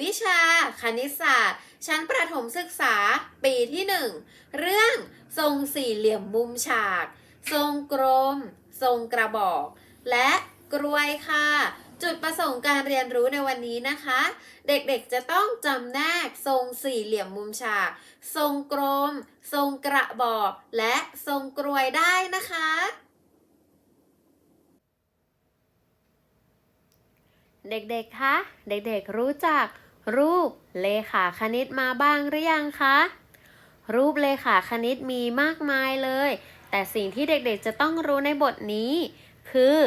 วิชาคณิตศาสตร์ ชั้นประถมศึกษาปีที่หนึ่งเรื่องทรงสี่เหลี่ยมมุมฉาก ทรงกลม ทรงกระบอก และกรวยค่ะ จุดประสงค์การเรียนรู้ในวันนี้นะคะ เด็กๆจะต้องจำแนกทรงสี่เหลี่ยมมุมฉาก ทรงกลม ทรงกระบอก และทรงกรวยได้นะคะ เด็กๆ คะ เด็กๆ รู้จัก รูปเลขาคณิตมาบ้างหรือยังคะ รูปเลขาคณิตมีมากมายเลย แต่สิ่งที่เด็กๆ จะต้องรู้ในบทนี้ คือ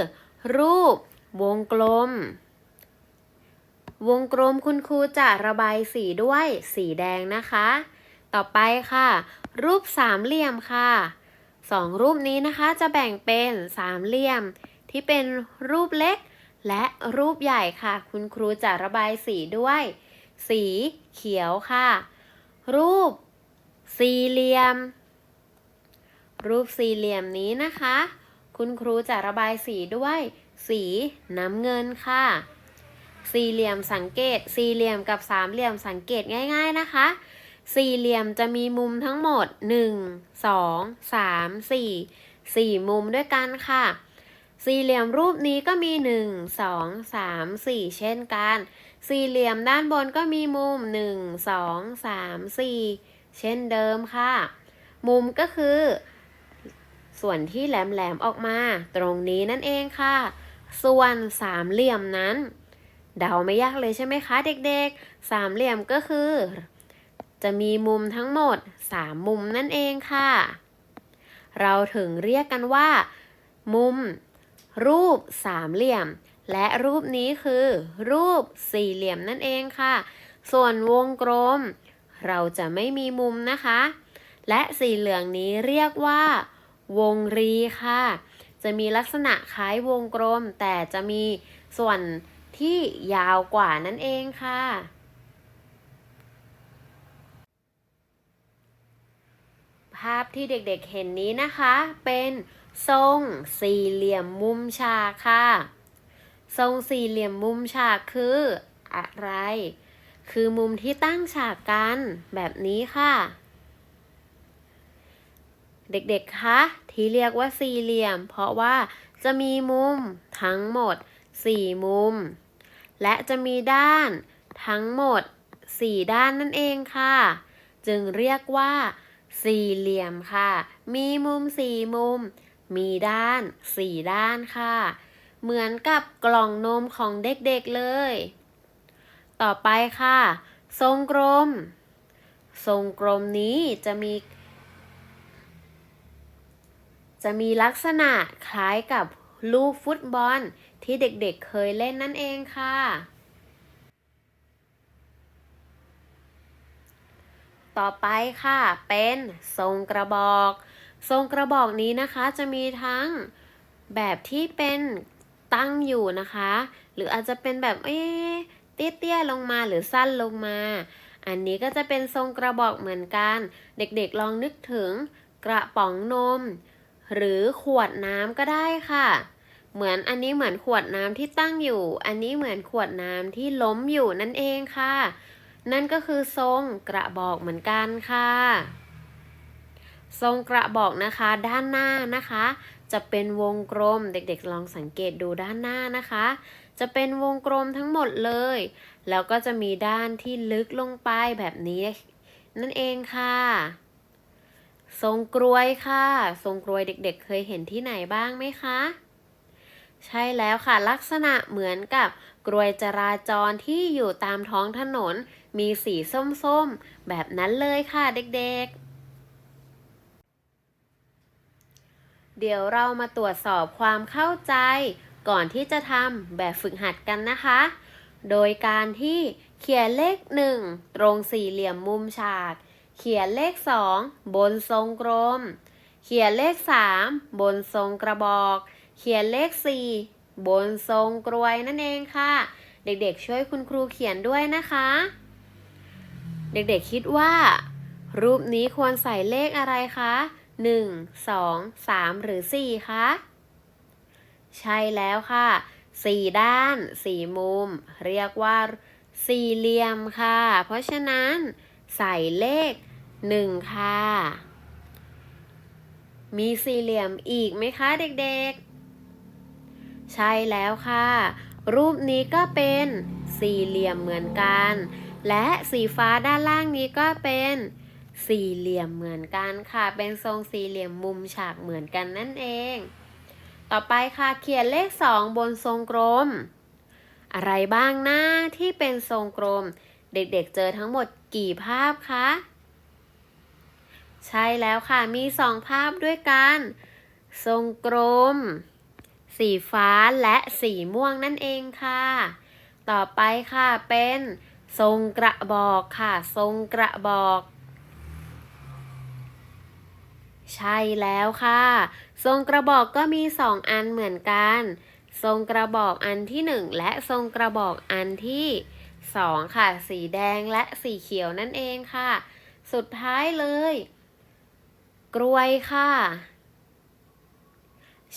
รูป วงกลม วงกลมคุณครูจะระบายสีด้วยสีแดงนะคะ ต่อไปค่ะ รูปสามเหลี่ยมค่ะสองรูปนี้นะคะจะแบ่งเป็นสามเหลี่ยม ที่เป็นรูปเล็ก และรูปใหญ่ค่ะ คุณครูจะระบายสีด้วย สีเขียวค่ะ รูปสี่เหลี่ยม รูปสี่เหลี่ยมนี้นะคะ คุณครูจะระบายสีด้วย สีน้ำเงินค่ะ สี่เหลี่ยมสังเกต สี่เหลี่ยมกับสามเหลี่ยมสังเกตง่าย ๆนะคะ สี่เหลี่ยมจะมีมุมทั้งหมด 1 2 3 4 4 มุมด้วยกันค่ะ สี่เหลี่ยมรูปนี้ก็มี 1 2 3 4 เช่นกัน สี่เหลี่ยมด้านบนก็มีมุม 1 2 3 4 เช่นเดิมค่ะ มุมก็คือ ส่วนที่แหลมๆออกมา ตรงนี้นั่นเองค่ะ ส่วนสามเหลี่ยมนั้น เดาไม่ยากเลยใช่ไหมคะเด็กๆ สามเหลี่ยมก็คือ จะมีมุมทั้งหมด 3 มุมนั่นเองค่ะ เราถึงเรียกกันว่า มุม รูปสามเหลี่ยม และรูปนี้คือ รูปสี่เหลี่ยมนั่นเองค่ะ ส่วนวงกลม เราจะไม่มีมุมนะคะ และสีเหลืองนี้เรียกว่า วงรีค่ะ จะมีลักษณะคล้ายวงกลม แต่จะมีส่วนที่ยาวกว่านั่นเองค่ะาพที่เด็กๆเห็นนี้นะคะ เป็นทรงสี่เหลี่ยมมุมฉากค่ะ ทรงสี่เหลี่ยมมุมฉากคืออะไร คือมุมที่ตั้งฉากกันแบบนี้ค่ะ เด็กๆคะที่เรียกว่าสี่เหลี่ยม เพราะว่าจะมีมุมทั้งหมด4มุม และจะมีด้านทั้งหมด4ด้านนั่นเองค่ะ จึงเรียกว่า สี่เหลี่ยมค่ะ มีมุมสี่มุม มีด้านสี่ด้านค่ะ เหมือนกับกล่องนมของเด็กๆเลย ต่อไปค่ะ ทรงกลม ทรงกลมนี้จะมี จะมีลักษณะคล้ายกับลูกฟุตบอลที่เด็กๆเคยเล่นนั่นเองค่ะ ต่อไปค่ะ เป็นทรงกระบอก ทรงกระบอกนี้นะคะจะมีทั้งแบบที่เป็นตั้งอยู่นะคะ หรืออาจจะเป็นแบบเอ๊ะเตี้ยๆลงมาหรือสั้นลงมา อันนี้ก็จะเป็นทรงกระบอกเหมือนกัน เด็กๆลองนึกถึงกระป๋องนม หรือขวดน้ำก็ได้ค่ะ เหมือนอันนี้เหมือนขวดน้ำที่ตั้งอยู่ อันนี้เหมือนขวดน้ำที่ล้มอยู่นั่นเองค่ะ นั่นก็คือทรงกระบอกเหมือนกันค่ะ ทรงกระบอกนะคะด้านหน้านะคะ จะเป็นวงกลมเด็กๆลองสังเกตดูด้านหน้านะคะ จะเป็นวงกลมทั้งหมดเลย แล้วก็จะมีด้านที่ลึกลงไปแบบนี้นั่นเองค่ะ ทรงกรวยค่ะ ทรงกรวยเด็กๆเคยเห็นที่ไหนบ้างไหมคะใช่แล้วค่ะลักษณะเหมือนกับกรวยจราจรที่อยู่ตามท้องถนน มีสีส้มๆ แบบนั้นเลยค่ะเด็กๆ เดี๋ยวเรามาตรวจสอบความเข้าใจก่อนที่จะทำแบบฝึกหัดกันนะคะ โดยการที่เขียนเลข 1 ตรงสี่เหลี่ยมมุมฉาก เขียนเลข 2 บนทรงกลม เขียนเลข 3 บนทรงกระบอก เขียนเลข 4 บนทรงกรวยนั่นเองค่ะ เด็กๆช่วยคุณครูเขียนด้วยนะคะ เด็กๆคิดว่า รูปนี้ควรใส่เลขอะไรคะ 1 2 3 หรือ 4 คะ ใช่แล้วค่ะสี่ด้านสี่มุม เรียกว่าสี่เหลี่ยมค่ะ เพราะฉะนั้นใส่เลขหนึ่งค่ะ มีสี่เหลี่ยมอีกไหมคะเด็กๆ ใช่แล้วค่ะ รูปนี้ก็เป็นสี่เหลี่ยมเหมือนกัน และสีฟ้าด้านล่างนี้ก็เป็นสี่เหลี่ยมเหมือนกันค่ะ เป็นทรงสี่เหลี่ยมมุมฉากเหมือนกันนั่นเอง ต่อไปค่ะเขียนเลขสองบนทรงกลม อะไรบ้างนะที่เป็นทรงกลม เด็กๆเจอทั้งหมดกี่ภาพคะใช่แล้วค่ะมีสองภาพด้วยกัน ทรงกลม สีฟ้าและสีม่วงนั่นเองค่ะ ต่อไปค่ะเป็น ทรงกระบอกค่ะ ทรงกระบอก ใช่แล้วค่ะ ทรงกระบอกก็มีสองอันเหมือนกัน ทรงกระบอกอันที่หนึ่งและทรงกระบอกอันที่สองค่ะ สีแดงและสีเขียวนั่นเองค่ะ สุดท้ายเลยกรวยค่ะ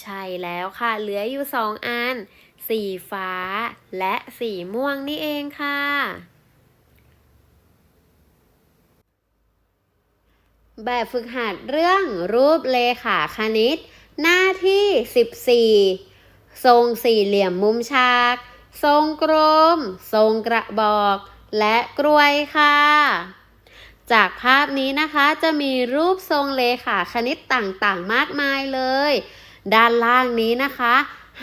ใช่แล้วค่ะ เหลืออยู่สองอันสีฟ้าและสีม่วงนี่เองค่ะ แบบฝึกหัดเรื่องรูปเลขาคณิต หน้าที่ 14 ทรงสี่เหลี่ยมมุมฉาก ทรงกลม ทรงกระบอก และกรวยค่ะ จากภาพนี้นะคะจะมีรูปทรงเลขาคณิตต่างๆ มากมายเลย ด้านล่างนี้นะคะ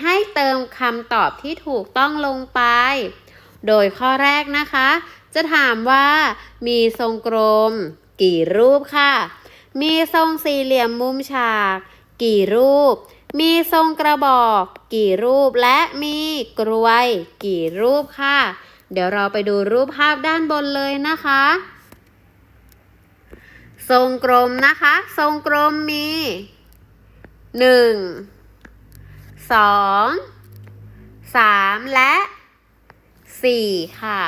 ให้เติมคำตอบที่ถูกต้องลงไป โดยข้อแรกนะคะ จะถามว่ามีทรงกลม กี่รูปค่ะ มีทรงสี่เหลี่ยมมุมฉาก กี่รูป มีทรงกระบอก กี่รูปและมีกรวย กี่รูปค่ะ เดี๋ยวเราไปดูรูปภาพด้านบนเลยนะคะ ทรงกลมนะคะ ทรงกลมมีหนึ่งสองสามและสี่ค่ะ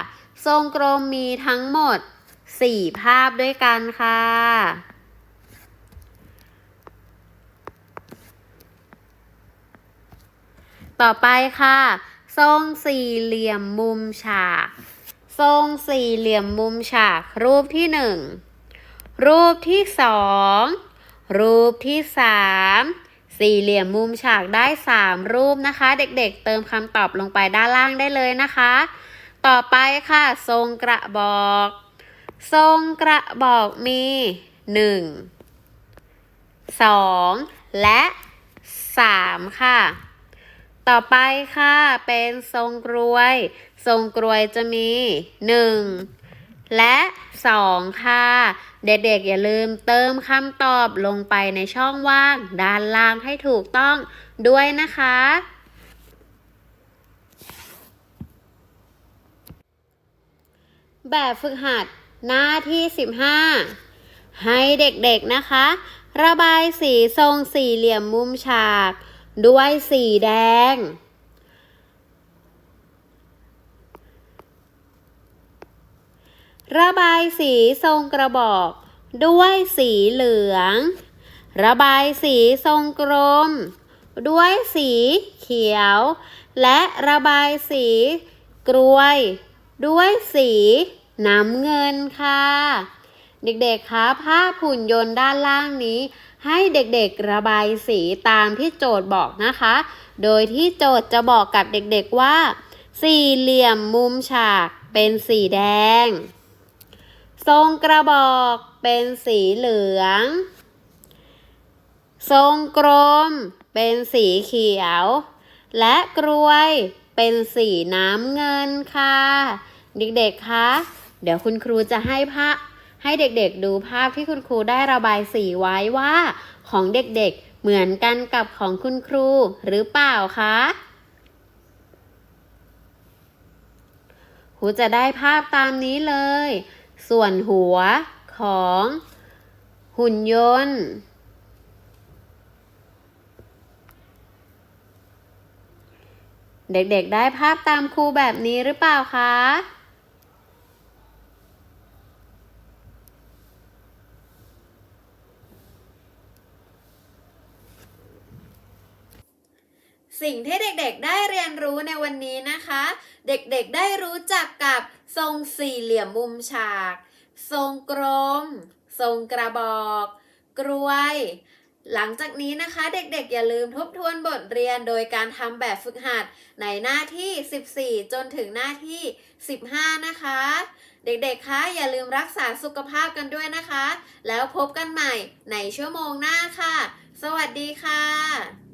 ทรงกลมมีทั้งหมด สี่ภาพด้วยกันค่ะ ต่อไปค่ะ ทรงสี่เหลี่ยมมุมฉาก ทรงสี่เหลี่ยมมุมฉาก รูปที่หนึ่ง รูปที่สอง รูปที่สามสี่เหลี่ยมมุมฉากได้สามรูปนะคะ เด็กๆ เติมคำตอบลงไปด้านล่างได้เลยนะคะ ต่อไปค่ะ ทรงกระบอก ทรงกระบอกมีหนึ่งสองและสามค่ะ ต่อไปค่ะเป็นทรงกรวย ทรงกรวยจะมีหนึ่งและสองค่ะ เด็กๆอย่าลืมเติมคำตอบลงไปในช่องว่าง ด้านล่างให้ถูกต้องด้วยนะคะแบบฝึกหัด หน้าที่ 15 ให้เด็กๆนะคะ ระบายสีทรงสี่เหลี่ยมมุมฉาก ด้วยสีแดง ระบายสีทรงกระบอก ด้วยสีเหลือง ระบายสีทรงกลม ด้วยสีเขียว และระบายสีกรวย ด้วยสี น้ำเงินค่ะ เด็กๆคะภาพหุ่นยนต์ด้านล่างนี้ ให้เด็กๆระบายสีตามที่โจทย์บอกนะคะ โดยที่โจทย์จะบอกกับเด็กๆว่า สี่เหลี่ยมมุมฉากเป็นสีแดง ทรงกระบอกเป็นสีเหลือง ทรงกลมเป็นสีเขียว และกรวยเป็นสีน้ำเงินค่ะ เด็กๆ คะ เดี๋ยวคุณครูจะให้ภาพให้เด็กๆดูภาพที่คุณครูได้ระบายสีไว้ว่า ของเด็กๆเหมือนกันกับของคุณครูหรือเปล่าคะครูจะได้ภาพตามนี้เลย ส่วนหัวของหุ่นยนต์เด็กๆ ได้ภาพตามครูแบบนี้หรือเปล่าคะ สิ่งที่เด็กๆได้เรียนรู้ในวันนี้นะคะ เด็กๆได้รู้จักกับทรงสี่เหลี่ยมมุมฉาก ทรงกลม ทรงกระบอกกรวย หลังจากนี้นะคะ เด็กๆ อย่าลืมทบทวนบทเรียนโดยการทำแบบฝึกหัดในหน้าที่ 14 จนถึงหน้าที่ 15 นะคะ เด็กๆ คะอย่าลืมรักษาสุขภาพกันด้วยนะคะ แล้วพบกันใหม่ในชั่วโมงหน้าค่ะ สวัสดีค่ะ